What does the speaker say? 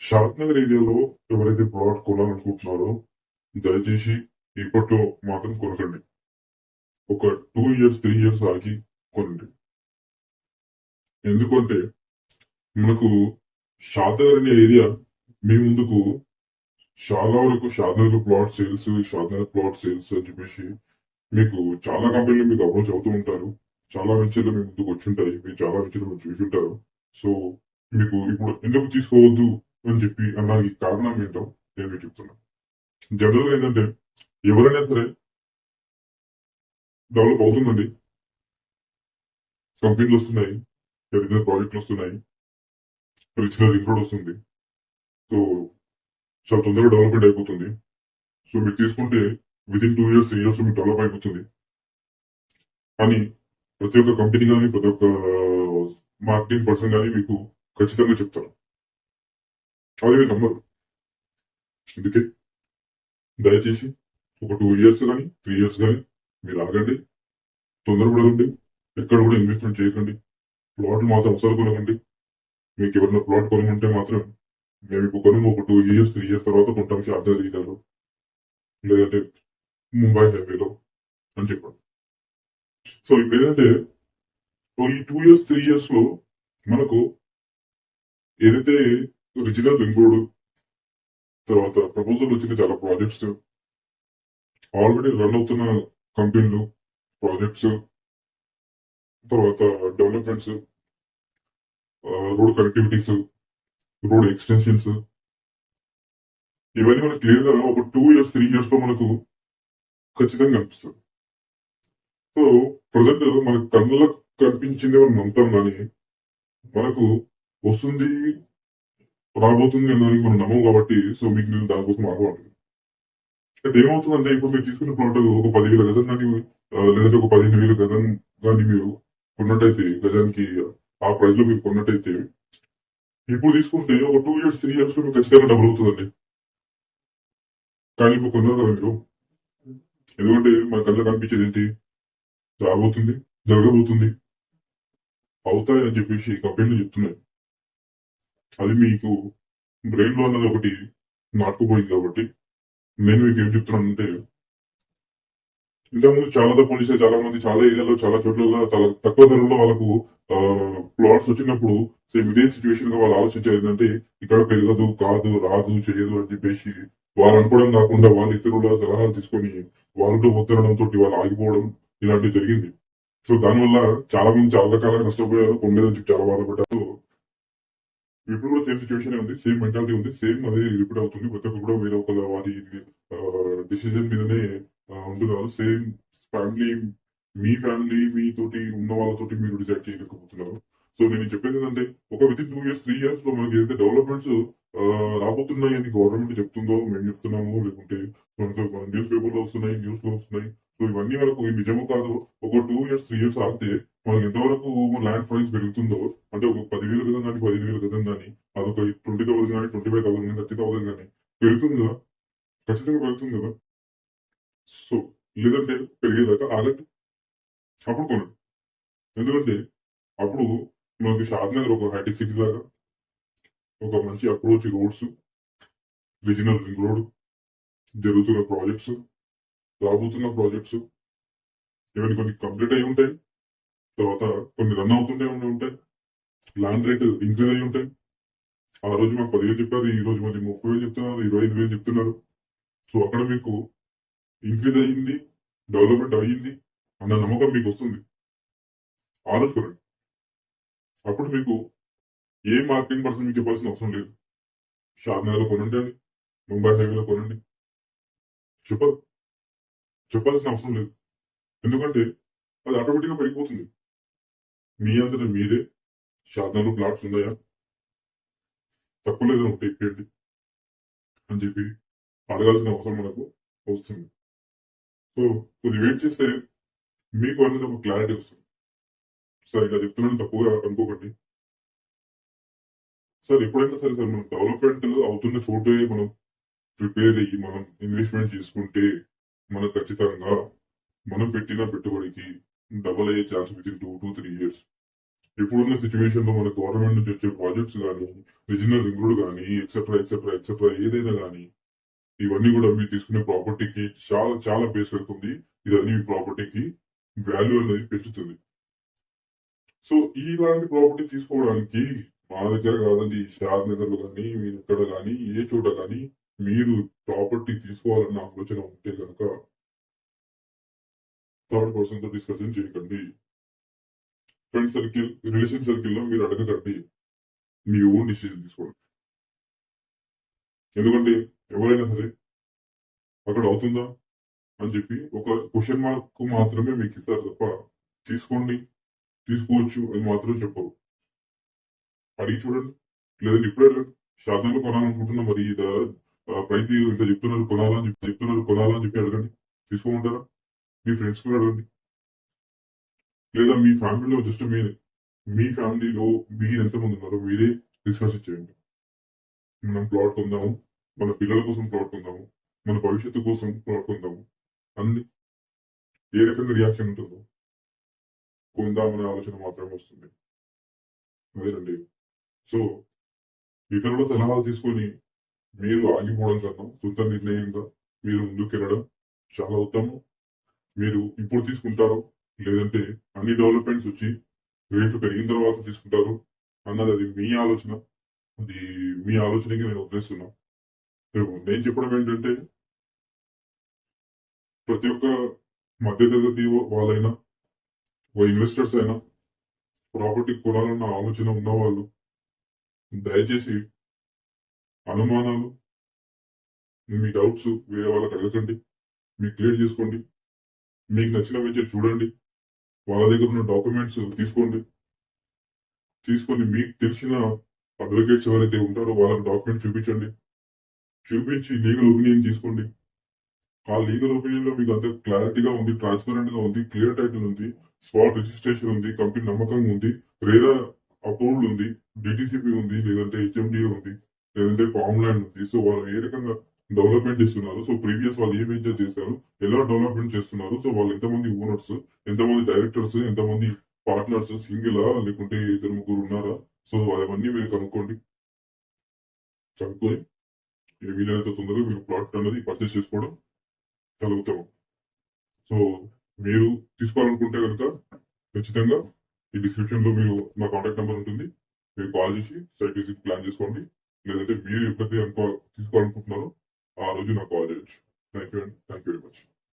షాద్నగర్ ఏరియాలో ఎవరైతే ప్లాట్ కొనాలనుకుంటున్నారో దయచేసి ఇప్పట్లో మాత్రం కొనకండి. ఒక టూ ఇయర్స్ త్రీ ఇయర్స్ ఆగి కొనండి. ఎందుకంటే మనకు షాద్ నగర్ అనే ఏరియా మీ ముందుకు చాలా వరకు Shadnagar plot sales Shadnagar plot sales అని చెప్పేసి మీకు చాలా కంపెనీలు మీకు అప్రోచ్ అవుతూ ఉంటారు. చాలా వెంచర్లు మీ ముందుకు వచ్చి ఉంటాయి. మీరు చాలా వెంచర్లు చూసి ఉంటారు. సో మీకు ఇప్పుడు ఎందుకు తీసుకోవద్దు? అని చెప్పి అన్నానికి కారణం ఏంటో నేను మీకు చెప్తున్నాను జనరల్గా ఏంటంటే ఎవరైనా సరే డెవలప్ అవుతుందండి. కంపెనీలు వస్తున్నాయి పెద్ద ప్రాజెక్టులు వస్తున్నాయి రిజినల్ ఇంక్లూడ్ వస్తుంది. సో చాలా తొందరగా డెవలప్మెంట్ అయిపోతుంది. సో మీరు తీసుకుంటే within two years three years మీకు డెవలప్ అయిపోతుంది. అని ప్రతి ఒక్క కంపెనీ కానీ ప్రతి ఒక్క మార్కెటింగ్ పర్సన్ కానీ మీకు ఖచ్చితంగా చెప్తారు. అదే నమ్మరు అందుకే దయచేసి ఒక టూ ఇయర్స్ కానీ త్రీ ఇయర్స్ కానీ మీరు ఆగండి. తొందరపడకండి. ఎక్కడ కూడా ఇన్వెస్ట్మెంట్ చేయకండి. ప్లాట్లు మాత్రం అసలు కొనకండి. మీకు ఎవరైనా ప్లాట్ కొనమంటే మాత్రం మేము ఇప్పుడు కొనుము ఒక టూ ఇయర్స్ త్రీ ఇయర్స్ తర్వాత కొంటాం షార్జా రీడర్లో లేదంటే ముంబై హైవేలో అని చెప్పండి. సో ఇప్పుడు ఏంటంటే ఈ టూ ఇయర్స్ త్రీ ఇయర్స్లో మనకు ఏదైతే రిజినల్ రింగ్ రోడ్ తర్వాత ప్రపోజల్ వచ్చిన చాలా ప్రాజెక్ట్స్ ఆల్రెడీ రన్ అవుతున్న కంపెనీలు ప్రాజెక్ట్స్ తర్వాత developments road connectivities road extensions ఇవన్నీ మనకు క్లియర్గా ఒక టూ ఇయర్స్ త్రీ ఇయర్స్లో మనకు ఖచ్చితంగా కనిపిస్తుంది సో ప్రజెంట్ మనకు కళ్ళకు కనిపించింది మనం నమ్ముతాం కానీ మనకు వస్తుంది రాబోతుంది అని మనం నమ్మం కాబట్టి సో మీకు నేను దానికోసం ఆగవాలి అయితే ఏమవుతుందంటే ఇప్పుడు మీరు తీసుకున్న ప్లాట్ ఒక పదివేల గజం కానీ లేదంటే ఒక పదిహేను వేల గజం కానీ మీరు కొన్నట్టయితే గజానికి ఆ ప్రైస్లో మీరు కొన్నట్టయితే ఇప్పుడు తీసుకుంటే ఒక టూ ఇయర్స్ త్రీ ఇయర్స్ మీకు ఖచ్చితంగా డబుల్ అవుతుందండి. కానీ ఇప్పుడు కొన్నారు కదా మీరు? ఎందుకంటే మన కళ్ళ కనిపించేది ఏంటి? రాబోతుంది జరగబోతుంది. అవుతాయని చెప్పేసి కంపెనీలు చెప్తున్నాయి. అది మీకు బ్రెయిన్లో అన్నది ఒకటి నాటుకుపోయింది కాబట్టి నేను మీకు ఏం చెప్తున్నానంటే ఇంతకుముందు చాలా తక్కువ చేసే చాలా మంది చాలా ఏరియాలో చాలా చోట్ల చాలా తక్కువ ధరలో వాళ్ళకు ప్లాట్స్ వచ్చినప్పుడు సేమ్ ఇదే సిచ్యువేషన్గా వాళ్ళు ఆలోచించారు ఏంటంటే ఇక్కడ పెరగదు కాదు రాదు చేయదు అని చెప్పేసి వాళ్ళు అనుకోవడం కాకుండా వాళ్ళ ఇతరుల సలహాలు తీసుకొని వాళ్ళతో ఒత్తడం తోటి వాళ్ళు ఆగిపోవడం ఇలాంటివి జరిగింది. సో దానివల్ల చాలా మంది చాలా రకాలుగా నష్టపోయారు కొండేదని చెప్పి చాలా బాధపడ్డారు. ఇప్పుడు కూడా సేమ్ సిచ్యువేషన్ ఉంది సేమ్ మెంటాలిటీ ఉంది సేమ్ అదే రిపీట్ అవుతుంది. ప్రతి ఒక్కరు కూడా వేరే ఒక వారి డిసిజన్ మీదనే ఆ, ఉంటున్నారు. సేమ్ ఫ్యామిలీ మీ ఫ్యామిలీ మీతోటి ఉన్న వాళ్ళతోటి మీరు డిసైడ్ చేయలేకపోతున్నారు. సో నేను చెప్పేది ఏంటంటే ఒక with in two years three ఇయర్స్లో మనకి ఏదైతే డెవలప్మెంట్స్ రాబోతున్నాయి అని గవర్నమెంట్ చెప్తుందో మేము చెప్తున్నాము లేకుంటే న్యూస్ పేపర్లో వస్తున్నాయి న్యూస్లో వస్తున్నాయి. సో ఇవన్నీ వరకు ఇది నిజమో కాదు ఒక టూ ఇయర్స్ త్రీ ఇయర్స్ ఆగితే మనకి ఎంతవరకు ల్యాండ్ ప్రైస్ పెరుగుతుందో అంటే ఒక పదివేలు కదా కానీ పదిహేను వేలు కదా కానీ అదొక ట్వంటీ థౌసండ్ కానీ ట్వంటీ ఫైవ్ థౌసండ్ కానీ థర్టీ థౌసండ్ కానీ పెరుగుతుంది కదా? ఖచ్చితంగా పెరుగుతుంది కదా? సో లేదంటే పెరిగేదాకా ఆగట్టు అప్పుడు కొనండి. ఎందుకంటే అప్పుడు మనకి షాద్ నగర్ ఒక హైటెక్ సిటీ లాగా. ఒక మంచి approach roads regional ring road జరుగుతున్న ప్రాజెక్ట్స్ రాబోతున్న ప్రాజెక్ట్స్ ఇవన్నీ కొన్ని కంప్లీట్ అయి ఉంటాయి. తర్వాత కొన్ని రన్ అవుతుంటే ఉంటాయి. ల్యాండ్ రేట్ ఇంక్రీజ్ అయి ఉంటాయి. ఆ రోజు మాకు పదివేలు చెప్పారు ఈ రోజు మరి ముప్పై వేలు చెప్తున్నారు ఇరవై ఐదు వేలు చెప్తున్నారు. సో అక్కడ మీకు ఇంక్రీజ్ అయ్యింది డెవలప్మెంట్ అయ్యింది అన్న నమ్మకం మీకు వస్తుంది. ఆలోచుకోండి అప్పుడు మీకు ఏ మార్కెటింగ్ పర్సన్ మీకు చెప్పాల్సిన అవసరం లేదు. షార్నాలో కొనండి ముంబై హైవేలో కొనండి. చెప్పరు చెప్పాల్సిన అవసరం లేదు. ఎందుకంటే అది ఆటోమేటిక్గా పెరిగిపోతుంది. మీ అంతటా మీరే షార్నాలో ప్లాట్స్ ఉన్నాయా? తక్కువ లేదు ఒకటి ఎక్కేయండి అని చెప్పి అడగాల్సిన అవసరం మనకు వస్తుంది. సో కొద్ది వెయిట్ చేస్తే మీకు అనేది ఒక క్లారిటీ వస్తుంది. సార్ ఇలా చెప్తున్నాను తక్కువగా అనుకోకండి. సార్ ఎప్పుడైనా సరే సార్ మనం డెవలప్మెంట్ అవుతున్న చోటే మనం ప్రిపేర్ అయ్యి మనం ఇన్వెస్ట్మెంట్ చేసుకుంటే మనకు ఖచ్చితంగా మనం పెట్టిన పెట్టుబడికి డబల్ అయ్యే chance within two to three years ఇప్పుడున్న సిచ్యువేషన్లో మన గవర్నమెంట్ నుంచి వచ్చే ప్రాజెక్ట్స్ కానీ రిజినల్ రింగ్ రోడ్ కానీ ఎక్సెట్రా ఎక్సెట్రా ఎక్సెట్రా ఏదైనా కానీ ఇవన్నీ కూడా మీరు తీసుకునే ప్రాపర్టీకి చాలా చాలా బేస్ పెడుతుంది. ఇదన్నీ మీ ప్రాపర్టీకి వాల్యూ అనేది పెంచుతుంది. సో ఇలాంటి ప్రాపర్టీ తీసుకోవడానికి మా దగ్గర కాదండి. షాద్ నగర్లో కానీ మీరు ఎక్కడ కానీ ఏ చోట కానీ మీరు ప్రాపర్టీ తీసుకోవాలన్న ఆలోచన ఉంటే కనుక థర్డ్ పర్సన్తో డిస్కషన్ చేయకండి. ఫ్రెండ్ సర్కిల్ రిలేషన్ సర్కిల్లో మీరు అడగకండి. మీ ఓన్ డిసిజన్ తీసుకోండి ఎందుకంటే ఎవరైనా సరే అక్కడ అవుతుందా అని చెప్పి ఒక క్వశ్చన్ మార్క్ మాత్రమే మీకు ఇస్తారు తప్ప తీసుకోండి. తీసుకోవచ్చు అని మాత్రం చెప్పరు. అడిగి చూడండి. లేదంటే ఇప్పుడే శాతంలో కొనాలనుకుంటున్నా. మరి ప్రైస్ ఇంత చెప్తున్నారు కొనాలని చెప్పి చెప్తున్నారు కొనాలని చెప్పి అడగండి. తీసుకోమంటారా? మీ ఫ్రెండ్స్ కూడా అడగండి. లేదా మీ ఫ్యామిలీలో జస్ట్ మీ మీ ఫ్యామిలీలో మీరు ఎంతమంది ఉన్నారో మీరే డిస్కస్ చేయండి. మనం ప్లాట్ కొందాము. మన పిల్లల కోసం ప్లాట్ కొందాము. మన భవిష్యత్తు కోసం ప్లాట్ కొందాము. అన్ని ఏ రకంగా రియాక్షన్ ఉంటుందో. కొందామనే ఆలోచన మాత్రమే వస్తుంది. అదేనండి. సో ఇతరుల సలహాలు తీసుకొని మీరు ఆగిపోవడం కన్నా సొంత నిర్ణయంగా మీరు ముందుకెళ్ళడం చాలా ఉత్తమం. మీరు ఇప్పుడు తీసుకుంటారు లేదంటే అన్ని డెవలప్మెంట్స్ వచ్చి రేట్లు పెరిగిన తర్వాత తీసుకుంటారు అన్నది అది మీ ఆలోచన. అది మీ ఆలోచనకి నేను వదిలేస్తున్నా నేను చెప్పడం ఏంటంటే ప్రతి ఒక్క మధ్యతరగతి వాళ్ళైనా ఓ ఇన్వెస్టర్స్ అయినా ప్రాపర్టీ కొనాలన్న ఆలోచన ఉన్నవాళ్ళు దయచేసి అనుమానాలు మీ డౌట్స్ వేరే వాళ్ళకి అడగకండి మీకు క్లియర్ చేసుకోండి మీకు నచ్చిన వెంచర్ చూడండి వాళ్ళ దగ్గర ఉన్న డాక్యుమెంట్స్ తీసుకోండి తీసుకొని మీకు తెలిసిన అడ్వకేట్స్ ఎవరైతే ఉంటారో వాళ్ళకి డాక్యుమెంట్ చూపించండి చూపించి లీగల్ ఒపీనియన్ తీసుకోండి. ఆ లీగల్ ఒపీనియన్లో మీకు అంత క్లారిటీగా ఉంది ట్రాన్స్పరెంట్గా ఉంది క్లియర్ టైటిల్ ఉంది స్పాట్ రిజిస్ట్రేషన్ ఉంది కంపెనీ నమ్మకంగా ఉంది రేరా అప్రూవ్డ్ ఉంది డిటిసిపి ఉంది లేదంటే హెచ్ఎండిఏ ఉంది లేదంటే ఫార్మ్ ల్యాండ్ ఉంది. సో వాళ్ళు ఏ రకంగా డెవలప్మెంట్ ఇస్తున్నారు సో ప్రీవియస్ వాళ్ళు ఏ వెంచర్ చేశారు ఎలా డెవలప్మెంట్ చేస్తున్నారు సో వాళ్ళు ఎంతమంది ఓనర్స్ ఎంతమంది డైరెక్టర్స్ ఎంతమంది పార్ట్నర్స్ సింగిల్ లేకుంటే ఇద్దరు ముగ్గురు ఉన్నారా? సో అవన్నీ మీరు కనుక్కోండి. కనుక్కొని ఏ వీలైనంత తొందరగా మీరు ప్లాట్ అనేది పర్చేస్ చేసుకోవడం చదువుతాం సో మీరు తీసుకోవాలనుకుంటే కనుక ఖచ్చితంగా ఈ డిస్క్రిప్షన్లో మీరు మా కాంటాక్ట్ నెంబర్ ఉంటుంది. మీరు కాల్ చేసి సైట్ విజిట్ ప్లాన్ చేసుకోండి. లేదంటే మీరు ఎప్పుడైతే తీసుకోవాలనుకుంటున్నారో ఆ రోజు నాకు కాల్ చేయొచ్చు. థ్యాంక్ యూ అండి థ్యాంక్ యూ వెరీ మచ్